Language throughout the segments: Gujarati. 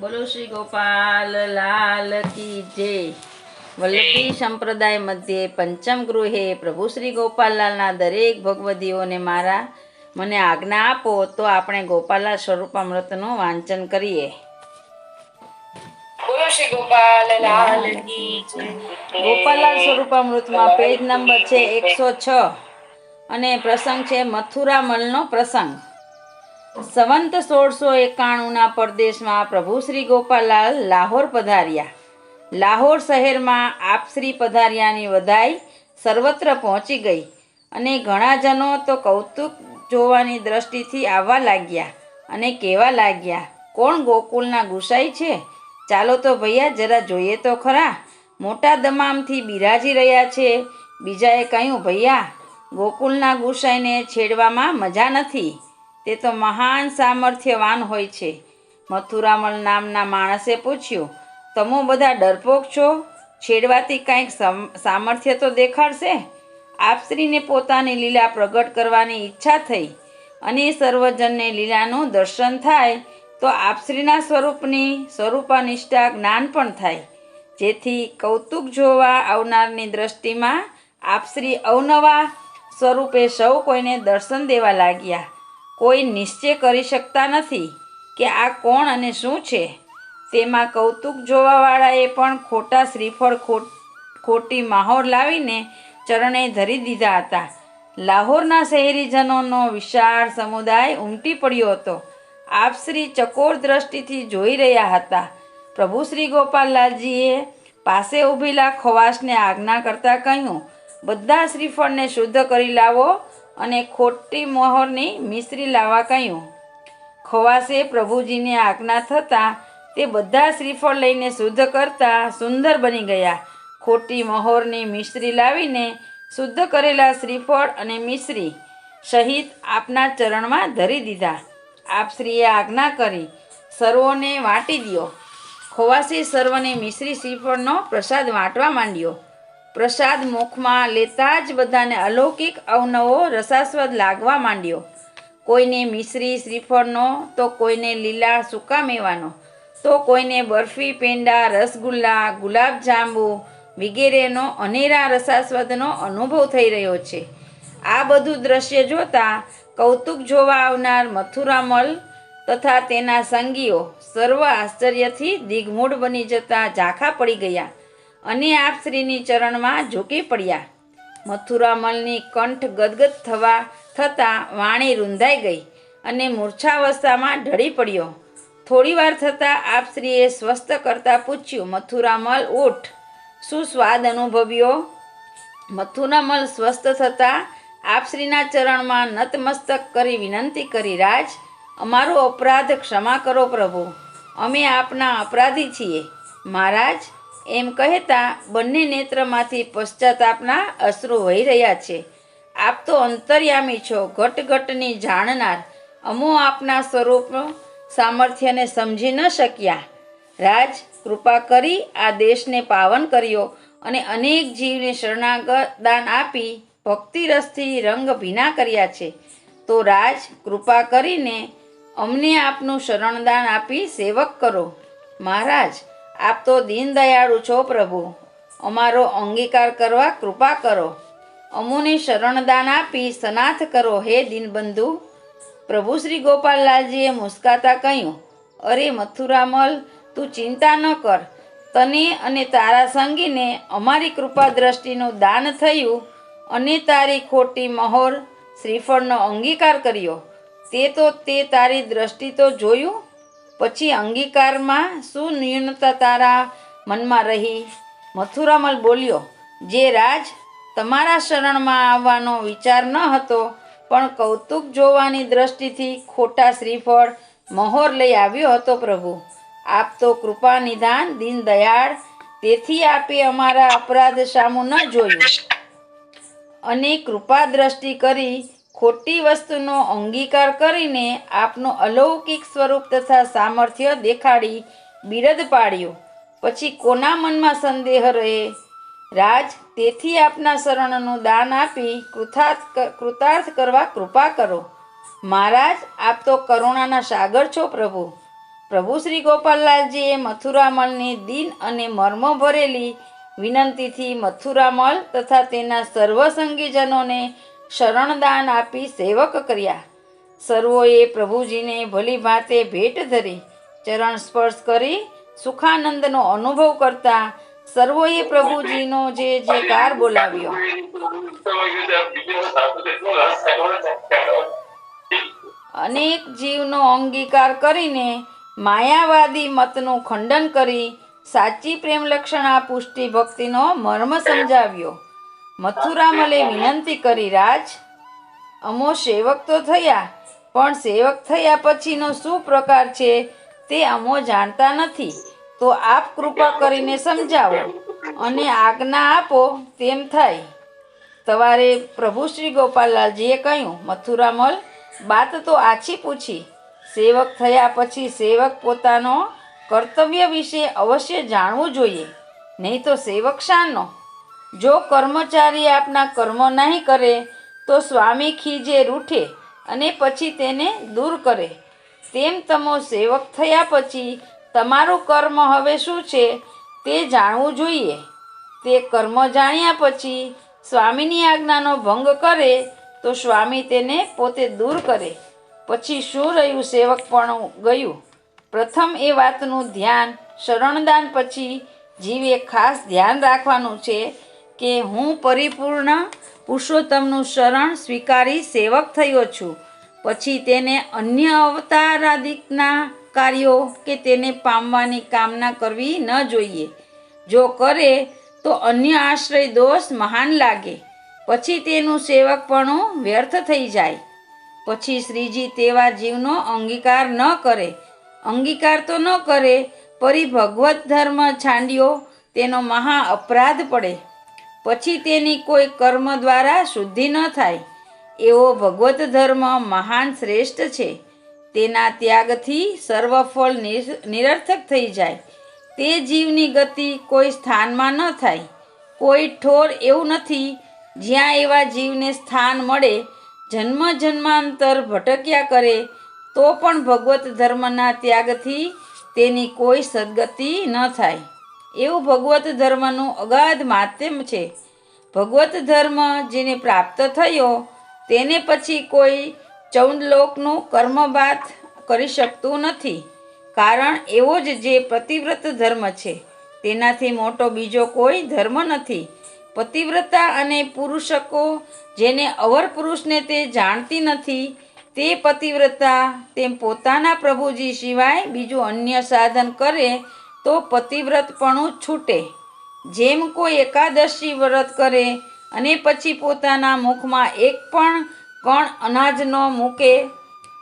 બોલો શ્રી ગોપાલ લાલ કી જય. વલ્લભી સંપ્રદાય મધ્યે પંચમ ગૃહે પ્રભુ શ્રી ગોપાલલાલના દરેક ભગવદીઓને મારા મને આજ્ઞા આપો તો આપણે ગોપાલલાલ સ્વરૂપામૃતનું વાંચન કરીએ. ગોપાલલાલ સ્વરૂપામૃતમાં પેજ નંબર છે એકસો છ. અને પ્રસંગ છે મથુરામલનો પ્રસંગ. સંવંત સોળસો એકાણુંના પરદેશમાં પ્રભુ શ્રી ગોપાલાલ લાહોર પધાર્યા. લાહોર શહેરમાં આપશ્રી પધાર્યાની વધાઈ સર્વત્ર પહોંચી ગઈ અને ઘણા જનો તો કૌતુક જોવાની દ્રષ્ટિથી આવવા લાગ્યા અને કહેવા લાગ્યા, કોણ ગોકુલના ગુસાઈ છે? ચાલો તો ભૈયા જરા જોઈએ તો ખરા. મોટા દમામથી બિરાજી રહ્યા છે. બીજાએ કહ્યું, ભૈયા, ગોકુલના ગુસાઈને છેડવામાં મજા નથી. તે તો મહાન સામર્થ્યવાન હોય છે. મથુરામલ નામના માણસે પૂછ્યું, તમે બધા ડરપોક છો? છેડવાથી કાંઈક સમ- સામર્થ્ય તો દેખાડશે? આપશ્રીને પોતાની લીલા પ્રગટ કરવાની ઈચ્છા થઈ અને સર્વજનને લીલાનું દર્શન થાય, તો આપશ્રીના સ્વરૂપની સ્વરૂપાનિષ્ઠા જ્ઞાન પણ થાય. જેથી કૌતુક જોવા આવનારની દ્રષ્ટિમાં આપશ્રી અવનવા સ્વરૂપે સૌ કોઈને દર્શન દેવા લાગ્યા. કોઈ નિશ્ચય કરી શકતા નથી કે આ કોણ અને શું છે. તેમાં કૌતુક જોવાવાળાએ પણ ખોટા શ્રીફળ ખોટ, ખોટી માહોર લાવીને ચરણે ધરી દીધા હતા. લાહોરના શહેરીજનોનો વિશાળ સમુદાય ઉમટી પડ્યો હતો. આપ શ્રી ચકોર દ્રષ્ટિથી જોઈ રહ્યા હતા. પ્રભુ શ્રી ગોપાલલાલજીએ પાસે ઊભેલા ખવાસને આજ્ઞા કરતાં કહ્યું, બધા શ્રીફળને શુદ્ધ કરી લાવો અને ખોટી મોહરની મિશ્રી લાવવા કહ્યું. ખવાસે પ્રભુજીની આજ્ઞા થતાં તે બધા શ્રીફળ લઈને શુદ્ધ કરતા સુંદર બની ગયા. ખોટી મહોરની મિશ્રી લાવીને શુદ્ધ કરેલા શ્રીફળ અને મિશ્રી સહિત આપના ચરણમાં ધરી દીધા. આપશ્રીએ આજ્ઞા કરી, સર્વોને વાટી દ્યો. ખવાસી સર્વને મિશ્રી શ્રીફળનો પ્રસાદ વાંટવા માંડ્યો. પ્રસાદ મુખમાં લેતા જ બધાને અલૌકિક અવનવો રસાસ્વાદ લાગવા માંડ્યો. કોઈને મિશ્રી શ્રીફળનો, તો કોઈને લીલા સૂકા મેવાનો, તો કોઈને બરફી, પેંડા, રસગુલ્લા, ગુલાબજાંબુ વગેરેનો અનેરા રસાસ્વાદનો અનુભવ થઈ રહ્યો છે. આ બધું દ્રશ્ય જોતા કૌતુક જોવા આવનાર મથુરામલ તથા તેના સંગીઓ સર્વ આશ્ચર્યથી દિગ્મૂઢ બની જતા ઝાંખા પડી ગયા. અને આપશ્રીની ચરણમાં ઝૂકી પડ્યા. મથુરામલની કંઠ ગદગદ થવા થતાં વાણી રૂંધાઈ ગઈ અને મૂર્છાવસ્થામાં ઢળી પડ્યો. થોડી વાર થતાં આપશ્રીએ સ્વસ્થ કરતાં પૂછ્યું મથુરામલ ઉઠ. શું સ્વાદ અનુભવ્યો? મથુરામલ સ્વસ્થ થતાં આપશ્રીના ચરણમાં નતમસ્તક કરી વિનંતી કરી, રાજ, અમારો અપરાધ ક્ષમા કરો પ્રભુ. અમે આપના અપરાધી છીએ. મહારાજ એમ કહેતા બંને નેત્રમાંથી પશ્ચાતાપના અશ્રુ વહી રહ્યા છે. આપ તો અંતર્યામી છો ઘટ ઘટની જાણનાર. અમો આપના સ્વરૂપ સામર્થ્યને સમજી ન શક્યા. રાજ, કૃપા કરી આ દેશને પાવન કર્યો અને અનેક જીવને શરણાગદાન આપી ભક્તિરસથી રંગ ભીના કર્યા છે. તો રાજ, કૃપા કરીને અમને આપનું શરણદાન આપી સેવક કરો. મહારાજ આપ તો દીનદયાળુ છો પ્રભુ. અમારો અંગીકાર કરવા કૃપા કરો. અમોને શરણદાન આપી સનાથ કરો હે દીનબંધુ. પ્રભુ શ્રી ગોપાલલાલજીએ મુસ્કાતા કહ્યું, અરે મથુરામલ, તું ચિંતા ન કર. તને અને તારા સંગીને અમારી કૃપા દ્રષ્ટિનું દાન થયું અને તારી ખોટી મહોર શ્રીફળનો અંગીકાર કર્યો. તે તો તે તારી દ્રષ્ટિ તો જોયું પછી અંગીકારમાં શું ન્યૂનતા તારા મનમાં રહી? મથુરામલ બોલ્યો, જે રાજ તમારા શરણમાં આવવાનો વિચાર ન હતો, પણ કૌતુક જોવાની દ્રષ્ટિથી ખોટા શ્રીફળ મહોર લઈ આવ્યો હતો પ્રભુ. આપ તો કૃપા નિધાન દીન દયાળ, તેથી આપે અમારા અપરાધ સામું ન જોયું. અને કૃપા દ્રષ્ટિ કરી ખોટી વસ્તુનો અંગીકાર કરીને આપનું અલૌકિક સ્વરૂપ તથા સામર્થ્ય દેખાડી બિરદ પાડ્યો. પછી કોના મનમાં સંદેહ રહે? રાજ, તેથી આપના શરણનું દાન આપી કૃતાર્થ કૃતાર્થ કરવા કૃપા કરો. મહારાજ, આપ તો કરુણાના સાગર છો પ્રભુ. પ્રભુ શ્રી ગોપાલલાલજીએ મથુરામલની દિન અને મર્મ ભરેલી વિનંતીથી મથુરામલ તથા તેના સર્વ સંગીજનોને શરણદાન આપી સેવક કર્યા. સર્વોએ પ્રભુજીને ભલી ભાતે ભેટ ધરી, ચરણ સ્પર્શ કરી સુખાનંદનો અનુભવ કરતા સર્વોએ પ્રભુજીનો જે જે કાર બોલાવ્યો. અનેક જીવનો અંગીકાર કરીને માયાવાદી મતનું ખંડન કરી સાચી પ્રેમ લક્ષણા પુષ્ટિ ભક્તિનો મર્મ સમજાવ્યો. મથુરામલે વિનંતી કરી, રાજ, અમો સેવક તો થયા, પણ સેવક થયા પછીનો શું પ્રકાર છે તે અમો જાણતા નથી. તો આપ કૃપા કરીને સમજાવો અને આજ્ઞા આપો તેમ થાય. સવારે પ્રભુ શ્રી ગોપાલલાલજીએ કહ્યું, મથુરામલ બાત તો આછી પૂછી. સેવક થયા પછી સેવક પોતાનો કર્તવ્ય વિશે અવશ્ય જાણવું જોઈએ. નહીં તો સેવક શાનો? જો કર્મચારી આપના કર્મ નહીં કરે, તો સ્વામી ખીજે રૂઠે અને પછી તેને દૂર કરે. તેમ તમો સેવક થયા પછી તમારું કર્મ હવે શું છે તે જાણવું જોઈએ. તે કર્મ જાણ્યા પછી સ્વામીની આજ્ઞાનો ભંગ કરે, તો સ્વામી તેને પોતે દૂર કરે. પછી શું રહ્યું સેવક પણ ગયું? પ્રથમ એ વાતનું ધ્યાન, શરણદાન પછી જીવે ખાસ ધ્યાન રાખવાનું છે કે હું પરિપૂર્ણ પુરુષોત્તમનું શરણ સ્વીકારી સેવક થયો છું. પછી તેને અન્ય અવતારાદિકના કાર્યો કે તેને પામવાની કામના કરવી ન જોઈએ. જો કરે, તો અન્ય આશ્રય દોષ મહાન લાગે. પછી તેનું સેવકપણું વ્યર્થ થઈ જાય. પછી શ્રીજી તેવા જીવનો અંગીકાર ન કરે. અંગીકાર તો ન કરે, પરી ભગવત ધર્મ છાંડ્યો, તેનો મહા અપરાધ પડે. પછી તેની કોઈ કર્મ દ્વારા શુદ્ધિ ન થાય, એવો ભગવત ધર્મ મહાન શ્રેષ્ઠ છે. તેના ત્યાગથી સર્વ ફળ નિરર્થક થઈ જાય. તે જીવની ગતિ કોઈ સ્થાનમાં ન થાય. કોઈ ઠોર એવું નથી, જ્યાં એવા જીવને સ્થાન મળે, જન્મ જન્માંતર ભટક્યા કરે, તો પણ ભગવત ધર્મના ત્યાગથી તેની કોઈ સદગતિ ન થાય. એવું ભગવત ધર્મનું અગાધ માધ્યમ છે. ભગવત ધર્મ જેને પ્રાપ્ત થયો, તેને પછી કોઈ ચૌદ લોકનું કર્મબાત કરી શકતું નથી. કારણ એવો જ જે પતિવ્રત ધર્મ છે. તેનાથી મોટો બીજો કોઈ ધર્મ નથી. પતિવ્રતા અને પુરુષકો જેને અવર પુરુષને તે જાણતી નથી, તે પતિવ્રતા તેમ પોતાના પ્રભુજી સિવાય બીજું અન્ય સાધન કરે તો પતિવ્રતપણું છૂટે. જેમ કોઈ એકાદશી વ્રત કરે અને પછી પોતાના મુખમાં એક પણ કણ અનાજ ન મૂકે,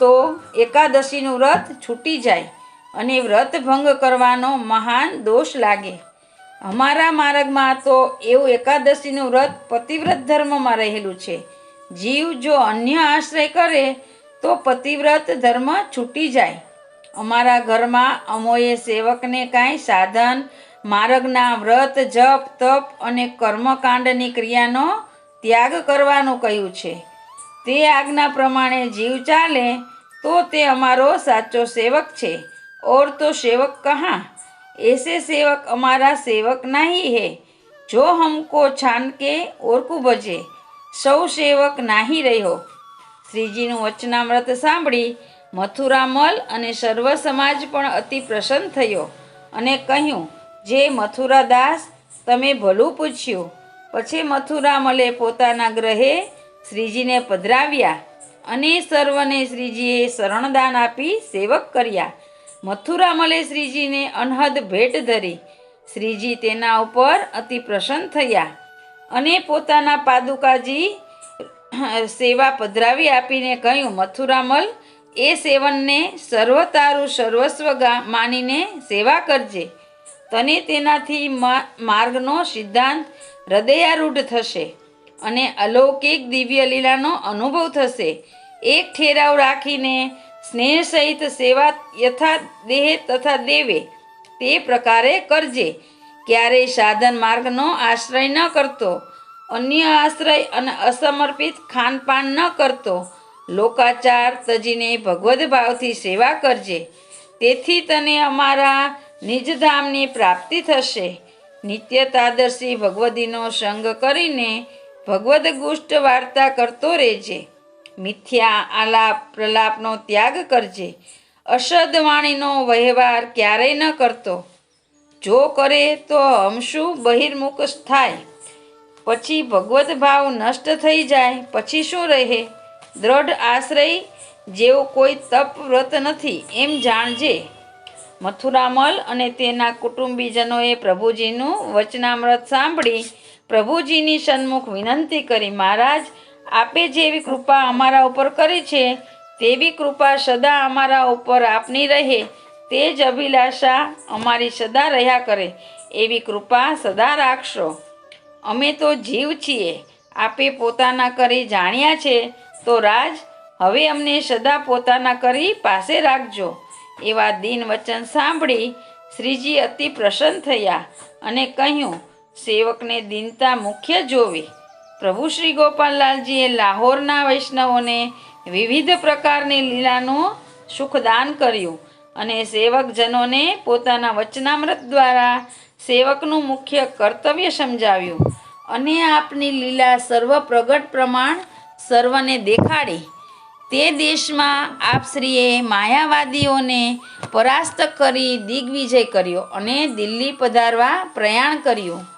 તો એકાદશીનું વ્રત છૂટી જાય અને વ્રત ભંગ કરવાનો મહાન દોષ લાગે. અમારા માર્ગમાં તો એવું એકાદશીનું વ્રત પતિવ્રત ધર્મમાં રહેલું છે. જીવ જો અન્ય આશ્રય કરે, તો પતિવ્રત ધર્મ છૂટી જાય. અમારા ઘરમાં અમોએ સેવકને કાંઈ સાધન માર્ગના વ્રત જપ તપ અને કર્મકાંડની ક્રિયાનો ત્યાગ કરવાનું કહ્યું છે તે આજ્ઞા પ્રમાણે જીવ ચાલે તો તે અમારો સાચો સેવક છે और तो सेवक कहाँ ऐसे सेवक हमारा सेवक नहीं है जो हमको छान के और को भजे સૌ સેવક નાહી રહ્યો શ્રીજીનું વચનામૃત સાંભળી મથુરામલ અને સર્વ સમાજ પણ અતિ પ્રસન્ન થયો અને કહ્યું, જે મથુરાદાસ તમે ભલું પૂછ્યું. પછી મથુરામલે પોતાના ગ્રહે શ્રીજીને પધરાવ્યા અને સર્વને શ્રીજીએ શરણદાન આપી સેવક કર્યા. મથુરામલે શ્રીજીને અનહદ ભેટ ધરી. શ્રીજી તેના ઉપર અતિ પ્રસન્ન થયા અને પોતાના પાદુકાજી સેવા પધરાવી આપીને કહ્યું મથુરામલ એ સેવનને સર્વ તારું સર્વસ્વ માનીને સેવા કરજે. તને તેનાથી માર્ગનો સિદ્ધાંત હૃદયારૂઢ થશે અને અલૌકિક દિવ્ય લીલાનો અનુભવ થશે. એક ઠેરાવ રાખીને સ્નેહ સહિત સેવા યથા દેહ તથા દેવે તે પ્રકારે કરજે. ક્યારેય સાધન માર્ગનો આશ્રય ન કરતો. અન્ય આશ્રય અને અસમર્પિત ખાનપાન ન કરતો. લોકાચાર તજીને ભગવદ ભાવથી સેવા કરજે. તેથી તને અમારા નિજધામની પ્રાપ્તિ થશે. નિત્યતાદર્શી ભગવદીનો સંગ કરીને ભગવદ ગુષ્ટ વાર્તા કરતો રહેજે. મિથ્યા આલાપ પ્રલાપનો ત્યાગ કરજે. અસદ વાણીનો વહેવાર ક્યારેય ન કરતો. જો કરે તો હમશું બહિર્મુખ થાય પછી ભગવદ્ ભાવ નષ્ટ થઈ જાય, પછી શું રહે? દ્રઢ આશ્રય જેવો કોઈ તપ વ્રત નથી. એમ જાણજે. મથુરામલ અને તેના કુટુંબીજનોએ પ્રભુજીનું વચનામૃત સાંભળી પ્રભુજીની સન્મુખ વિનંતી કરી, મહારાજ, આપે જેવી કૃપા અમારા ઉપર કરી છે, તેવી કૃપા સદા અમારા ઉપર આપની રહે. તે જ અભિલાષા અમારી સદા રહ્યા કરે. એવી કૃપા સદા રાખશો. અમે તો જીવ છીએ. આપે પોતાના કરી જાણ્યા છે. તો રાજ, હવે અમને સદા પોતાના કરી પાસે રાખજો. એવા દિન વચન સાંભળી શ્રીજી અતિ પ્રસન્ન થયા અને કહ્યું, સેવકને દિનતા મુખ્ય જોવી. પ્રભુ શ્રી ગોપાલલાલજીએ લાહોરના વૈષ્ણવોને વિવિધ પ્રકારની લીલાનું સુખદાન કર્યું અને સેવકજનોને પોતાના વચનામૃત દ્વારા સેવકનું મુખ્ય કર્તવ્ય સમજાવ્યું. અને આપની લીલા સર્વ પ્રગટ પ્રમાણ સર્વને દેખાડી. તે દેશમાં આપશ્રીએ માયાવાદીઓને પરાસ્ત કરી દિગ્વિજય કર્યો અને દિલ્હી પધારવા પ્રયાણ કર્યું.